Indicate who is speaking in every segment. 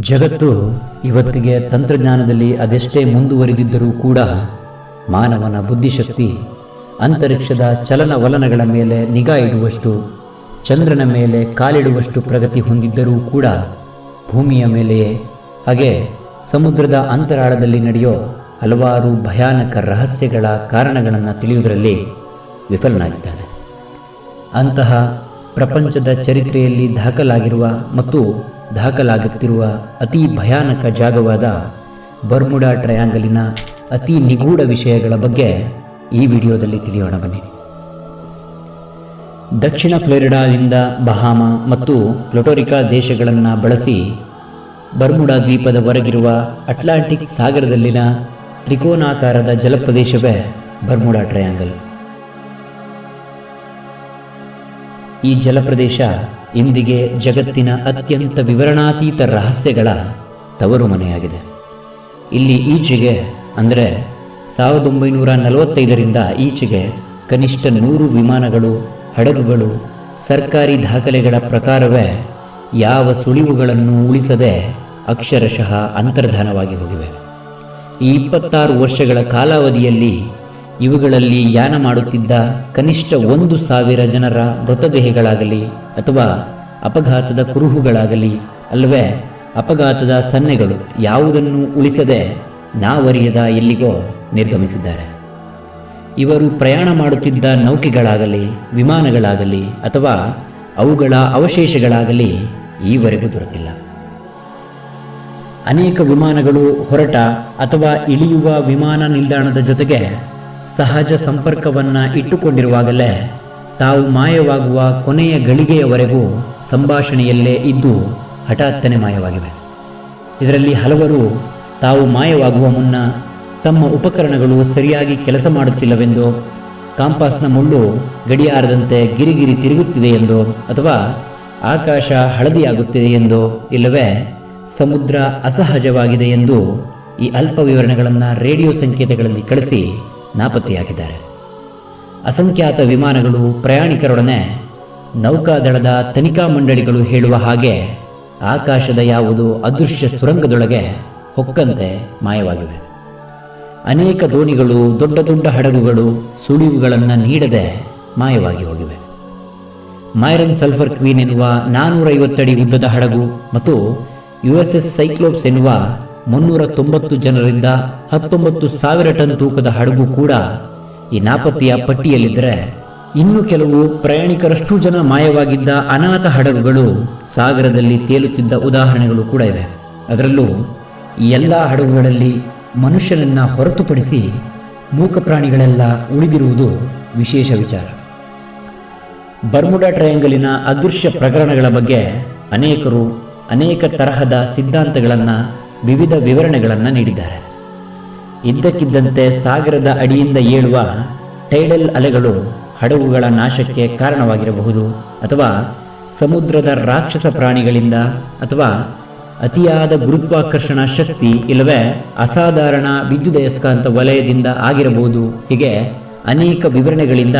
Speaker 1: ಜಗತ್ತು ಇವತ್ತಿಗೆ ತಂತ್ರಜ್ಞಾನದಲ್ಲಿ ಅದೆಷ್ಟೇ ಮುಂದುವರಿದಿದ್ದರೂ ಕೂಡ ಮಾನವನ ಬುದ್ಧಿಶಕ್ತಿ ಅಂತರಿಕ್ಷದ ಚಲನವಲನಗಳ ಮೇಲೆ ನಿಗಾ ಇಡುವಷ್ಟು, ಚಂದ್ರನ ಮೇಲೆ ಕಾಲಿಡುವಷ್ಟು ಪ್ರಗತಿ ಹೊಂದಿದ್ದರೂ ಕೂಡ ಭೂಮಿಯ ಮೇಲೆಯೇ, ಹಾಗೆ ಸಮುದ್ರದ ಅಂತರಾಳದಲ್ಲಿ ನಡೆಯೋ ಹಲವಾರು ಭಯಾನಕ ರಹಸ್ಯಗಳ ಕಾರಣಗಳನ್ನು ತಿಳಿಯುವುದರಲ್ಲಿ ವಿಫಲನಾಗಿದ್ದಾನೆ. ಅಂತಹ ಪ್ರಪಂಚದ ಚರಿತ್ರೆಯಲ್ಲಿ ದಾಖಲಾಗಿರುವ ಮತ್ತು ದಾಖಲಾಗುತ್ತಿರುವ ಅತಿ ಭಯಾನಕ ಜಾಗವಾದ ಬರ್ಮುಡಾ ಟ್ರಯಾಂಗಲಿನ ಅತಿ ನಿಗೂಢ ವಿಷಯಗಳ ಬಗ್ಗೆ ಈ ವಿಡಿಯೋದಲ್ಲಿ ತಿಳಿಯೋಣ ಬನ್ನಿ. ದಕ್ಷಿಣ ಫ್ಲೋರಿಡಾದಿಂದ ಬಹಾಮ ಮತ್ತು ಪ್ಲೊಟೋರಿಕಾ ದೇಶಗಳನ್ನು ಬಳಸಿ ಬರ್ಮುಡಾ ದ್ವೀಪದ ಹೊರಗಿರುವ ಅಟ್ಲಾಂಟಿಕ್ ಸಾಗರದಲ್ಲಿನ ತ್ರಿಕೋನಾಕಾರದ ಜಲಪ್ರದೇಶವೇ ಬರ್ಮುಡಾ ಟ್ರಯಾಂಗಲ್. ಈ ಜಲಪ್ರದೇಶ ಇಂದಿಗೆ ಜಗತ್ತಿನ ಅತ್ಯಂತ ವಿವರಣಾತೀತ ರಹಸ್ಯಗಳ ತವರು ಮನೆಯಾಗಿದೆ ಇಲ್ಲಿ ಈಚೆಗೆ ಅಂದರೆ ಸಾವಿರದ ಒಂಬೈನೂರ ನಲವತ್ತೈದರಿಂದ ಈಚೆಗೆ ಕನಿಷ್ಠ ನೂರು ವಿಮಾನಗಳು, ಹಡಗುಗಳು, ಸರ್ಕಾರಿ ದಾಖಲೆಗಳ ಪ್ರಕಾರವೇ ಯಾವ ಸುಳಿವುಗಳನ್ನು ಉಳಿಸದೆ ಅಕ್ಷರಶಃ ಅಂತರ್ಧಾನವಾಗಿ ಹೋಗಿವೆ. ಈ ಇಪ್ಪತ್ತಾರು ವರ್ಷಗಳ ಕಾಲಾವಧಿಯಲ್ಲಿ ಇವುಗಳಲ್ಲಿ ಯಾನ ಮಾಡುತ್ತಿದ್ದ ಕನಿಷ್ಠ ಒಂದು ಸಾವಿರ ಜನರ ಮೃತದೇಹಗಳಾಗಲಿ ಅಥವಾ ಅಪಘಾತದ ಕುರುಹುಗಳಾಗಲಿ ಅಲ್ಲವೇ ಅಪಘಾತದ ಸನ್ನೆಗಳು ಯಾವುದನ್ನು ಉಳಿಸದೆ ನಾವರಿಯದ ಎಲ್ಲಿಗೋ ನಿರ್ಗಮಿಸಿದ್ದಾರೆ. ಇವರು ಪ್ರಯಾಣ ಮಾಡುತ್ತಿದ್ದ ನೌಕೆಗಳಾಗಲಿ, ವಿಮಾನಗಳಾಗಲಿ ಅಥವಾ ಅವುಗಳ ಅವಶೇಷಗಳಾಗಲಿ ಈವರೆಗೂ ದೊರಕಿಲ್ಲ. ಅನೇಕ ವಿಮಾನಗಳು ಹೊರಟ ಅಥವಾ ಇಳಿಯುವ ವಿಮಾನ ನಿಲ್ದಾಣದ ಜೊತೆಗೆ ಸಹಜ ಸಂಪರ್ಕವನ್ನು ಇಟ್ಟುಕೊಂಡಿರುವಾಗಲೇ ತಾವು ಮಾಯವಾಗುವ ಕೊನೆಯ ಗಳಿಗೆಯವರೆಗೂ ಸಂಭಾಷಣೆಯಲ್ಲೇ ಇದ್ದು ಹಠಾತ್ತನೆ ಮಾಯವಾಗಿವೆ. ಇದರಲ್ಲಿ ಹಲವರು ತಾವು ಮಾಯವಾಗುವ ಮುನ್ನ ತಮ್ಮ ಉಪಕರಣಗಳು ಸರಿಯಾಗಿ ಕೆಲಸ ಮಾಡುತ್ತಿಲ್ಲವೆಂದು, ಕಾಂಪಾಸ್ನ ಮುಳ್ಳು ಗಡಿಯಾರದಂತೆ ಗಿರಿಗಿರಿ ತಿರುಗುತ್ತಿದೆ ಎಂದು ಅಥವಾ ಆಕಾಶ ಹಳದಿಯಾಗುತ್ತಿದೆ ಎಂದು ಇಲ್ಲವೇ ಸಮುದ್ರ ಅಸಹಜವಾಗಿದೆ ಎಂದು ಈ ಅಲ್ಪ ವಿವರಣೆಗಳನ್ನು ರೇಡಿಯೋ ಸಂಕೇತಗಳಲ್ಲಿ ಕಳಿಸಿ ನಾಪತ್ತೆಯಾಗಿದ್ದಾರೆ. ಅಸಂಖ್ಯಾತ ವಿಮಾನಗಳು ಪ್ರಯಾಣಿಕರೊಡನೆ ನೌಕಾದಳದ ತನಿಖಾ ಮಂಡಳಿಗಳು ಹೇಳುವ ಹಾಗೆ ಆಕಾಶದ ಯಾವುದೋ ಅದೃಶ್ಯ ಸುರಂಗದೊಳಗೆ ಹೊಕ್ಕಂತೆ ಮಾಯವಾಗಿವೆ. ಅನೇಕ ದೋಣಿಗಳು, ದೊಡ್ಡ ದೊಡ್ಡ ಹಡಗುಗಳು, ಸುಳಿವುಗಳನ್ನು ನೀಡದೆ ಮಾಯವಾಗಿ ಹೋಗಿವೆ. ಮೈರನ್ ಸಲ್ಫರ್ ಕ್ವೀನ್ ಎನ್ನುವ ನಾನೂರೈವತ್ತಡಿ ಉದ್ದದ ಹಡಗು ಮತ್ತು ಯು ಎಸ್ ಎಸ್ ಸೈಕ್ಲೋಪ್ಸ್ ಎನ್ನುವ ಮುನ್ನೂರ ತೊಂಬತ್ತು ಜನರಿಂದ ಹತ್ತೊಂಬತ್ತು ಸಾವಿರ ಟನ್ ತೂಕದ ಹಡಗು ಕೂಡ ಈ ನಾಪತ್ತೆಯ ಪಟ್ಟಿಯಲ್ಲಿದ್ದರೆ ಇನ್ನು ಕೆಲವು ಪ್ರಯಾಣಿಕರಷ್ಟು ಜನ ಮಾಯವಾಗಿದ್ದ ಅನಾಥ ಹಡಗುಗಳು ಸಾಗರದಲ್ಲಿ ತೇಲುತ್ತಿದ್ದ ಉದಾಹರಣೆಗಳು ಕೂಡ ಇವೆ. ಅದರಲ್ಲೂ ಎಲ್ಲ ಹಡಗುಗಳಲ್ಲಿ ಮನುಷ್ಯನನ್ನ ಹೊರತುಪಡಿಸಿ ಮೂಕ ಪ್ರಾಣಿಗಳೆಲ್ಲ ಉಳಿದಿರುವುದು ವಿಶೇಷ ವಿಚಾರ. ಬರ್ಮುಡಾ ಟ್ರಯಾಂಗಲಿನ ಅದೃಶ್ಯ ಪ್ರಕರಣಗಳ ಬಗ್ಗೆ ಅನೇಕರು ಅನೇಕ ತರಹದ ಸಿದ್ಧಾಂತಗಳನ್ನು ವಿವಿಧ ವಿವರಣೆಗಳನ್ನು ನೀಡಿದ್ದಾರೆ. ಇದ್ದಕ್ಕಿದ್ದಂತೆ ಸಾಗರದ ಅಡಿಯಿಂದ ಏಳುವ ಟೈಡಲ್ ಅಲೆಗಳು ಹಡಗುಗಳ ನಾಶಕ್ಕೆ ಕಾರಣವಾಗಿರಬಹುದು ಅಥವಾ ಸಮುದ್ರದ ರಾಕ್ಷಸ ಪ್ರಾಣಿಗಳಿಂದ ಅಥವಾ ಅತಿಯಾದ ಗುರುತ್ವಾಕರ್ಷಣ ಶಕ್ತಿ ಇಲ್ಲವೇ ಅಸಾಧಾರಣ ವಿದ್ಯುದಯಸ್ಕಾಂತ ವಲಯದಿಂದ ಆಗಿರಬಹುದು. ಹೀಗೆ ಅನೇಕ ವಿವರಣೆಗಳಿಂದ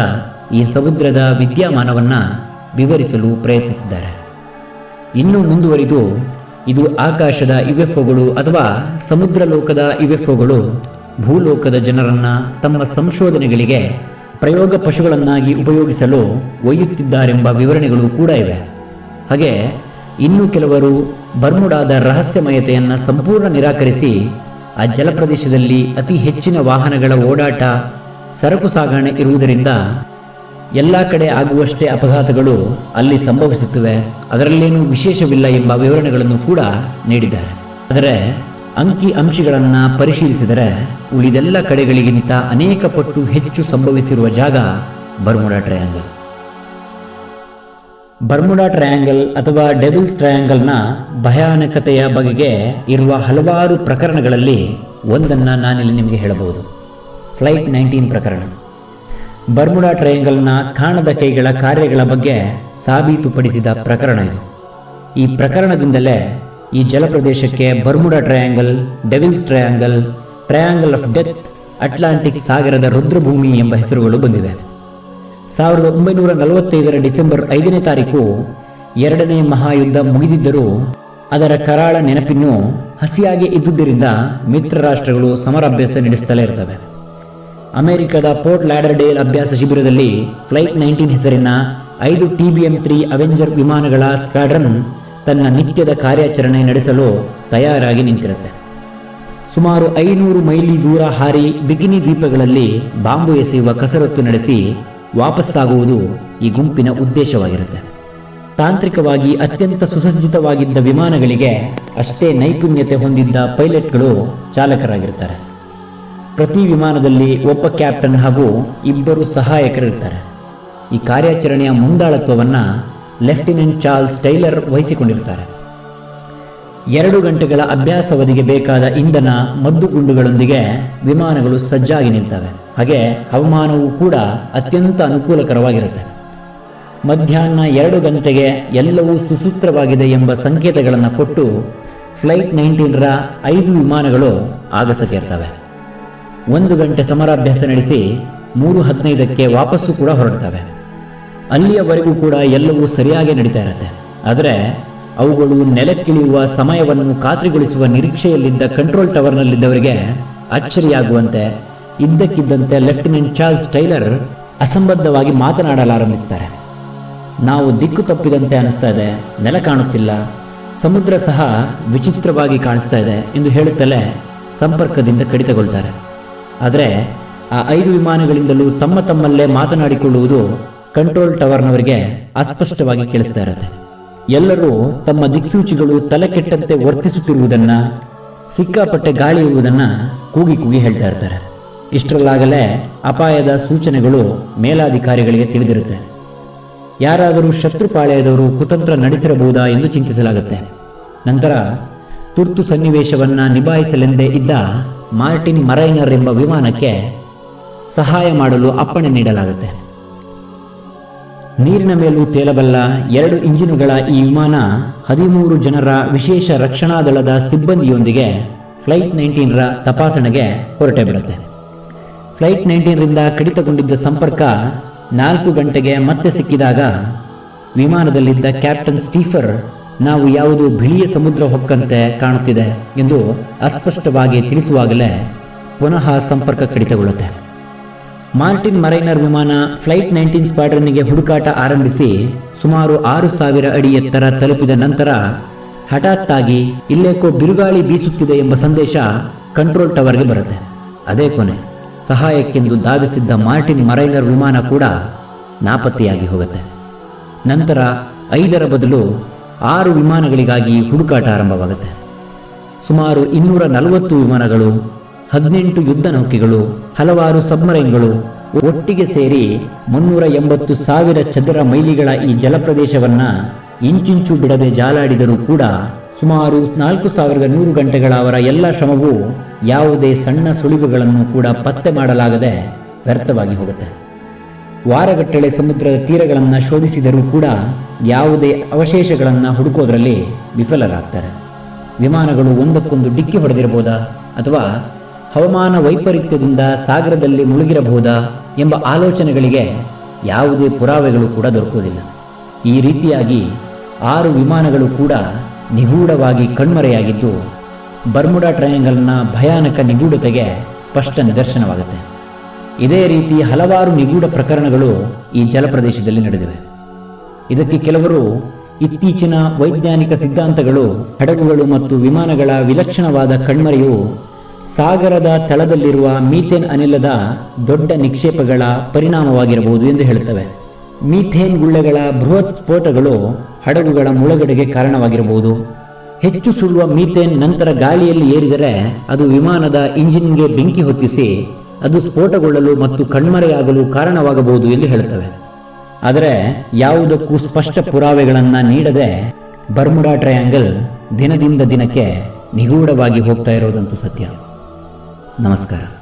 Speaker 1: ಈ ಸಮುದ್ರದ ವಿದ್ಯಮಾನವನ್ನು ವಿವರಿಸಲು ಪ್ರಯತ್ನಿಸಿದ್ದಾರೆ. ಇನ್ನು ಮುಂದುವರಿದು ಇದು ಆಕಾಶದ ಇವೆಫ್ಒಗಳು ಅಥವಾ ಸಮುದ್ರ ಲೋಕದ ಇವೆಫ್ಒಗಳು ಭೂಲೋಕದ ಜನರನ್ನ ತಮ್ಮ ಸಂಶೋಧನೆಗಳಿಗೆ ಪ್ರಯೋಗ ಪಶುಗಳನ್ನಾಗಿ ಉಪಯೋಗಿಸಲು ಒಯ್ಯುತ್ತಿದ್ದಾರೆಂಬ ವಿವರಣೆಗಳು ಕೂಡ ಇವೆ. ಹಾಗೆ ಇನ್ನು ಕೆಲವರು ಬರ್ಮುಡಾದ ರಹಸ್ಯಮಯತೆಯನ್ನು ಸಂಪೂರ್ಣ ನಿರಾಕರಿಸಿ ಆ ಜಲಪ್ರದೇಶದಲ್ಲಿ ಅತಿ ಹೆಚ್ಚಿನ ವಾಹನಗಳ ಓಡಾಟ, ಸರಕು ಸಾಗಣೆ ಇರುವುದರಿಂದ ಎಲ್ಲ ಕಡೆ ಆಗುವಷ್ಟೇ ಅಪಘಾತಗಳು ಅಲ್ಲಿ ಸಂಭವಿಸುತ್ತವೆ. ಅದರಲ್ಲೇನೂ ವಿಶೇಷವಿಲ್ಲ ಎಂಬ ವಿವರಣೆಗಳನ್ನು ಕೂಡ ನೀಡಿದ್ದಾರೆ. ಆದರೆ ಅಂಕಿ ಅಂಶಗಳನ್ನು ಪರಿಶೀಲಿಸಿದರೆ ಉಳಿದೆಲ್ಲ ಕಡೆಗಳಿಗಿಂತ ಅನೇಕ ಪಟ್ಟು ಹೆಚ್ಚು ಸಂಭವಿಸಿರುವ ಜಾಗ ಬರ್ಮುಡಾ ಟ್ರಯಾಂಗಲ್. ಬರ್ಮುಡಾ ಟ್ರಯಾಂಗಲ್ ಅಥವಾ ಡೆವಿಲ್ಸ್ ಟ್ರಯಾಂಗಲ್ನ ಭಯಾನಕತೆಯ ಬಗೆಗೆ ಇರುವ ಹಲವಾರು ಪ್ರಕರಣಗಳಲ್ಲಿ ಒಂದನ್ನು ನಾನಿಲ್ಲಿ ನಿಮಗೆ ಹೇಳಬಹುದು. ಫ್ಲೈಟ್ ನೈನ್ಟೀನ್ ಪ್ರಕರಣ. ಬರ್ಮುಡಾ ಟ್ರಯಾಂಗಲ್ನ ಕಾಣದ ಕೈಗಳ ಕಾರ್ಯಗಳ ಬಗ್ಗೆ ಸಾಬೀತುಪಡಿಸಿದ ಪ್ರಕರಣ ಇದು. ಈ ಪ್ರಕರಣದಿಂದಲೇ ಈ ಜಲಪ್ರದೇಶಕ್ಕೆ Bermuda triangle, devil's triangle triangle of death, Atlantic ಸಾಗರದ ರುದ್ರಭೂಮಿ ಎಂಬ ಹೆಸರುಗಳು ಬಂದಿವೆ ಸಾವಿರದ ಒಂಬೈನೂರ ನಲವತ್ತೈದರ ಡಿಸೆಂಬರ್ ಐದನೇ ತಾರೀಕು ಎರಡನೇ ಮಹಾಯುದ್ಧ ಮುಗಿದಿದ್ದರೂ ಅದರ ಕರಾಳ ನೆನಪಿನ್ನು ಹಸಿಯಾಗಿ ಇದ್ದುದರಿಂದ ಮಿತ್ರ ರಾಷ್ಟ್ರಗಳು ಸಮರಾಭ್ಯಾಸ ನಡೆಸುತ್ತಲೇ ಇರ್ತವೆ ಅಮೆರಿಕದ ಪೋರ್ಟ್ ಲ್ಯಾಡರ್ಡೇಲ್ ಅಭ್ಯಾಸ ಶಿಬಿರದಲ್ಲಿ ಫ್ಲೈಟ್ ನೈನ್ಟೀನ್ ಹೆಸರಿನ ಐದು ಟಿ ಬಿ ತ್ರೀ ಅವೆಂಜರ್ ವಿಮಾನಗಳ ಸ್ಕ್ವಾಡ್ರನ್ ತನ್ನ ನಿತ್ಯದ ಕಾರ್ಯಾಚರಣೆ ನಡೆಸಲು ತಯಾರಾಗಿ ನಿಂತಿರುತ್ತೆ. ಸುಮಾರು ಐನೂರು ಮೈಲಿ ದೂರ ಹಾರಿ ಬಿಕಿನಿ ದ್ವೀಪಗಳಲ್ಲಿ ಬಾಂಬು ಎಸೆಯುವ ಕಸರತ್ತು ನಡೆಸಿ ವಾಪಸ್ಸಾಗುವುದು ಈ ಗುಂಪಿನ ಉದ್ದೇಶವಾಗಿರುತ್ತೆ. ತಾಂತ್ರಿಕವಾಗಿ ಅತ್ಯಂತ ಸುಸಜ್ಜಿತವಾಗಿದ್ದ ವಿಮಾನಗಳಿಗೆ ಅಷ್ಟೇ ನೈಪುಣ್ಯತೆ ಹೊಂದಿದ್ದ ಪೈಲಟ್ಗಳು ಚಾಲಕರಾಗಿರ್ತಾರೆ. ಪ್ರತಿ ವಿಮಾನದಲ್ಲಿ ಒಬ್ಬ ಕ್ಯಾಪ್ಟನ್ ಹಾಗೂ ಇಬ್ಬರು ಸಹಾಯಕರಿರ್ತಾರೆ. ಈ ಕಾರ್ಯಾಚರಣೆಯ ಮುಂದಾಳತ್ವವನ್ನು ಲೆಫ್ಟಿನೆಂಟ್ ಚಾರ್ಲ್ಸ್ ಟೈಲರ್ ವಹಿಸಿಕೊಂಡಿರ್ತಾರೆ. ಎರಡು ಗಂಟೆಗಳ ಅಭ್ಯಾಸವಧಿಗೆ ಬೇಕಾದ ಇಂಧನ, ಮದ್ದುಗುಂಡುಗಳೊಂದಿಗೆ ವಿಮಾನಗಳು ಸಜ್ಜಾಗಿ ನಿಲ್ತವೆ. ಹಾಗೆ ಹವಾಮಾನವೂ ಕೂಡ ಅತ್ಯಂತ ಅನುಕೂಲಕರವಾಗಿರುತ್ತೆ. ಮಧ್ಯಾಹ್ನ ಎರಡು ಗಂಟೆಗೆ ಎಲ್ಲವೂ ಸುಸೂತ್ರವಾಗಿದೆ ಎಂಬ ಸಂಕೇತಗಳನ್ನು ಕೊಟ್ಟು ಫ್ಲೈಟ್ ನೈನ್ಟೀನರ ಐದು ವಿಮಾನಗಳು ಆಗಸಕ್ಕಿರ್ತವೆ. ಒಂದು ಗಂಟೆ ಸಮರಾಭ್ಯಾಸ ನಡೆಸಿ ಮೂರು ಹದಿನೈದಕ್ಕೆ ವಾಪಸ್ಸು ಕೂಡ ಹೊರಡ್ತವೆ. ಅಲ್ಲಿಯವರೆಗೂ ಕೂಡ ಎಲ್ಲವೂ ಸರಿಯಾಗಿ ನಡೀತಾ ಇರುತ್ತೆ. ಆದರೆ ಅವುಗಳು ನೆಲಕ್ಕಿಳಿಯುವ ಸಮಯವನ್ನು ಖಾತ್ರಿಗೊಳಿಸುವ ನಿರೀಕ್ಷೆಯಲ್ಲಿದ್ದ ಕಂಟ್ರೋಲ್ ಟವರ್ನಲ್ಲಿದ್ದವರಿಗೆ ಅಚ್ಚರಿಯಾಗುವಂತೆ ಇದ್ದಕ್ಕಿದ್ದಂತೆ ಲೆಫ್ಟಿನೆಂಟ್ ಚಾರ್ಲ್ಸ್ ಟೈಲರ್ ಅಸಂಬದ್ಧವಾಗಿ ಮಾತನಾಡಲಾರಂಭಿಸ್ತಾರೆ. ನಾವು ದಿಕ್ಕು ತಪ್ಪಿದಂತೆ ಅನಿಸ್ತಾ ಇದೆ, ನೆಲ ಕಾಣುತ್ತಿಲ್ಲ, ಸಮುದ್ರ ಸಹ ವಿಚಿತ್ರವಾಗಿ ಕಾಣಿಸ್ತಾ ಇದೆ ಎಂದು ಹೇಳುತ್ತಲೇ ಸಂಪರ್ಕದಿಂದ ಕಡಿತಗೊಳ್ತಾರೆ. ಆದರೆ ಆ ಐದು ವಿಮಾನಗಳಿಂದಲೂ ತಮ್ಮ ತಮ್ಮಲ್ಲೇ ಮಾತನಾಡಿಕೊಳ್ಳುವುದು ಕಂಟ್ರೋಲ್ ಟವರ್ನವರಿಗೆ ಅಸ್ಪಷ್ಟವಾಗಿ ಕೇಳಿಸ್ತಾ ಇರುತ್ತೆ. ಎಲ್ಲರೂ ತಮ್ಮ ದಿಕ್ಸೂಚಿಗಳು ತಲೆ ಕೆಟ್ಟಂತೆ ವರ್ತಿಸುತ್ತಿರುವುದನ್ನ, ಸಿಕ್ಕಾಪಟ್ಟೆ ಗಾಳಿ ಇರುವುದನ್ನು ಕೂಗಿ ಕೂಗಿ ಹೇಳ್ತಾ ಇರ್ತಾರೆ. ಇಷ್ಟರಲ್ಲಾಗಲೇ ಅಪಾಯದ ಸೂಚನೆಗಳು ಮೇಲಾಧಿಕಾರಿಗಳಿಗೆ ತಿಳಿದಿರುತ್ತೆ. ಯಾರಾದರೂ ಶತ್ರುಪಾಳ್ಯದವರು ಕುತಂತ್ರ ನಡೆಸಿರಬಹುದಾ ಎಂದು ಚಿಂತಿಸಲಾಗುತ್ತೆ. ನಂತರ ತುರ್ತು ಸನ್ನಿವೇಶವನ್ನ ನಿಭಾಯಿಸಲೆಂದೇ ಇದ್ದ ಮಾರ್ಟಿನ್ ಮರೈನರ್ ಎಂಬ ವಿಮಾನಕ್ಕೆ ಸಹಾಯ ಮಾಡಲು ಅಪ್ಪಣೆ ನೀಡಲಾಗುತ್ತೆ. ನೀರಿನ ಮೇಲೂ ತೇಲಬಲ್ಲ ಎರಡು ಇಂಜಿನುಗಳ ಈ ವಿಮಾನ ಹದಿಮೂರು ಜನರ ವಿಶೇಷ ರಕ್ಷಣಾ ದಳದ ಸಿಬ್ಬಂದಿಯೊಂದಿಗೆ ಫ್ಲೈಟ್ ನೈನ್ಟೀನರ ತಪಾಸಣೆಗೆ ಹೊರಟೆ ಬಿಡುತ್ತೆ. ಫ್ಲೈಟ್ ನೈನ್ಟೀನ್ರಿಂದ ಕಡಿತಗೊಂಡಿದ್ದ ಸಂಪರ್ಕ ನಾಲ್ಕು ಗಂಟೆಗೆ ಮತ್ತೆ ಸಿಕ್ಕಿದಾಗ ವಿಮಾನದಲ್ಲಿದ್ದ ಕ್ಯಾಪ್ಟನ್ ಸ್ಟೀಫರ್ ನಾವು ಯಾವುದು ಬಿಳಿಯ ಸಮುದ್ರ ಹೊಕ್ಕಂತೆ ಕಾಣುತ್ತಿದೆ ಎಂದು ಅಸ್ಪಷ್ಟವಾಗಿ ತಿಳಿಸುವಾಗಲೇ ಪುನಃ ಸಂಪರ್ಕ ಕಡಿತಗೊಳ್ಳುತ್ತೆ. ಮಾರ್ಟಿನ್ ಮರೈನರ್ ವಿಮಾನ ಫ್ಲೈಟ್ ನೈನ್ಟೀನ್ ಸ್ಕ್ವಾಡ್ರನ್ನಿಗೆ ಹುಡುಕಾಟ ಆರಂಭಿಸಿ ಸುಮಾರು ಆರು ಸಾವಿರ ಅಡಿ ಎತ್ತರ ತಲುಪಿದ ನಂತರ ಹಠಾತ್ತಾಗಿ ಇಲ್ಲೇಕೋ ಬಿರುಗಾಳಿ ಬೀಸುತ್ತಿದೆ ಎಂಬ ಸಂದೇಶ ಕಂಟ್ರೋಲ್ ಟವರ್ಗೆ ಬರುತ್ತೆ. ಅದೇ ಕೊನೆ. ಸಹಾಯಕ್ಕೆಂದು ಧಾವಿಸಿದ್ದ ಮಾರ್ಟಿನ್ ಮರೈನರ್ ವಿಮಾನ ಕೂಡ ನಾಪತ್ತೆಯಾಗಿ ಹೋಗುತ್ತೆ. ನಂತರ ಐದರ ಬದಲು ಆರು ವಿಮಾನಗಳಿಗಾಗಿ ಹುಡುಕಾಟ ಆರಂಭವಾಗುತ್ತೆ. ಸುಮಾರು ಇನ್ನೂರ ನಲವತ್ತು ವಿಮಾನಗಳು, ಹದಿನೆಂಟು ಯುದ್ಧ ನೌಕೆಗಳು, ಹಲವಾರು ಸಬ್ಮರೈನ್ಗಳು ಒಟ್ಟಿಗೆ ಸೇರಿ ಮುನ್ನೂರ ಎಂಬತ್ತು ಸಾವಿರ ಚದರ ಮೈಲಿಗಳ ಈ ಜಲಪ್ರದೇಶವನ್ನು ಇಂಚಿಂಚು ಬಿಡದೆ ಜಾಲಾಡಿದರೂ ಕೂಡ ಸುಮಾರು ನಾಲ್ಕು ಸಾವಿರದ ನೂರು ಗಂಟೆಗಳ ಅವರ ಎಲ್ಲ ಶ್ರಮವೂ ಯಾವುದೇ ಸಣ್ಣ ಸುಳಿವುಗಳನ್ನು ಕೂಡ ಪತ್ತೆ ಮಾಡಲಾಗದೆ ವ್ಯರ್ಥವಾಗಿ ಹೋಗುತ್ತೆ. ವಾರಗಟ್ಟಲೆ ಸಮುದ್ರದ ತೀರಗಳನ್ನು ಶೋಧಿಸಿದರೂ ಕೂಡ ಯಾವುದೇ ಅವಶೇಷಗಳನ್ನು ಹುಡುಕೋದ್ರಲ್ಲಿ ವಿಫಲರಾಗ್ತಾರೆ. ವಿಮಾನಗಳು ಒಂದಕ್ಕೊಂದು ಡಿಕ್ಕಿ ಹೊಡೆದಿರಬಹುದಾ ಅಥವಾ ಹವಾಮಾನ ವೈಪರೀತ್ಯದಿಂದ ಸಾಗರದಲ್ಲಿ ಮುಳುಗಿರಬಹುದಾ ಎಂಬ ಆಲೋಚನೆಗಳಿಗೆ ಯಾವುದೇ ಪುರಾವೆಗಳು ಕೂಡ ದೊರಕುವುದಿಲ್ಲ. ಈ ರೀತಿಯಾಗಿ ಆರು ವಿಮಾನಗಳು ಕೂಡ ನಿಗೂಢವಾಗಿ ಕಣ್ಮರೆಯಾಗಿದ್ದು, ಬರ್ಮುಡಾ ಟ್ರಯಾಂಗಲ್ನ ಭಯಾನಕ ನಿಗೂಢತೆಗೆ ಸ್ಪಷ್ಟ ನಿದರ್ಶನವಾಗುತ್ತೆ. ಇದೇ ರೀತಿ ಹಲವಾರು ನಿಗೂಢ ಪ್ರಕರಣಗಳು ಈ ಜಲಪ್ರದೇಶದಲ್ಲಿ ನಡೆದಿವೆ. ಇದಕ್ಕೆ ಕೆಲವರು ಇತ್ತೀಚಿನ ವೈಜ್ಞಾನಿಕ ಸಿದ್ಧಾಂತಗಳು, ಹಡಗುಗಳು ಮತ್ತು ವಿಮಾನಗಳ ವಿಲಕ್ಷಣವಾದ ಕಣ್ಮರೆಯು ಸಾಗರದ ತಳದಲ್ಲಿರುವ ಮೀಥೇನ್ ಅನಿಲದ ದೊಡ್ಡ ನಿಕ್ಷೇಪಗಳ ಪರಿಣಾಮವಾಗಿರಬಹುದು ಎಂದು ಹೇಳುತ್ತವೆ. ಮೀಥೇನ್ ಗುಳ್ಳೆಗಳ ಬೃಹತ್ ಸ್ಫೋಟಗಳು ಹಡಗುಗಳ ಮುಳುಗಡೆಗೆ ಕಾರಣವಾಗಿರಬಹುದು. ಹೆಚ್ಚು ಸುಡುವ ಮೀಥೇನ್ ನಂತರ ಗಾಳಿಯಲ್ಲಿ ಏರಿದರೆ ಅದು ವಿಮಾನದ ಇಂಜಿನ್ಗೆ ಬೆಂಕಿ ಹೊತ್ತಿಸಿ ಅದು ಸ್ಫೋಟಗೊಳ್ಳಲು ಮತ್ತು ಕಣ್ಮರೆಯಾಗಲು ಕಾರಣವಾಗಬಹುದು ಎಂದು ಹೇಳುತ್ತವೆ. ಆದರೆ ಯಾವುದಕ್ಕೂ ಸ್ಪಷ್ಟ ಪುರಾವೆಗಳನ್ನು ನೀಡದೆ ಬರ್ಮುಡಾ ಟ್ರಯಾಂಗಲ್ ದಿನದಿಂದ ದಿನಕ್ಕೆ ನಿಗೂಢವಾಗಿ ಹೋಗ್ತಾ ಇರೋದಂತೂ ಸತ್ಯ. ನಮಸ್ಕಾರ.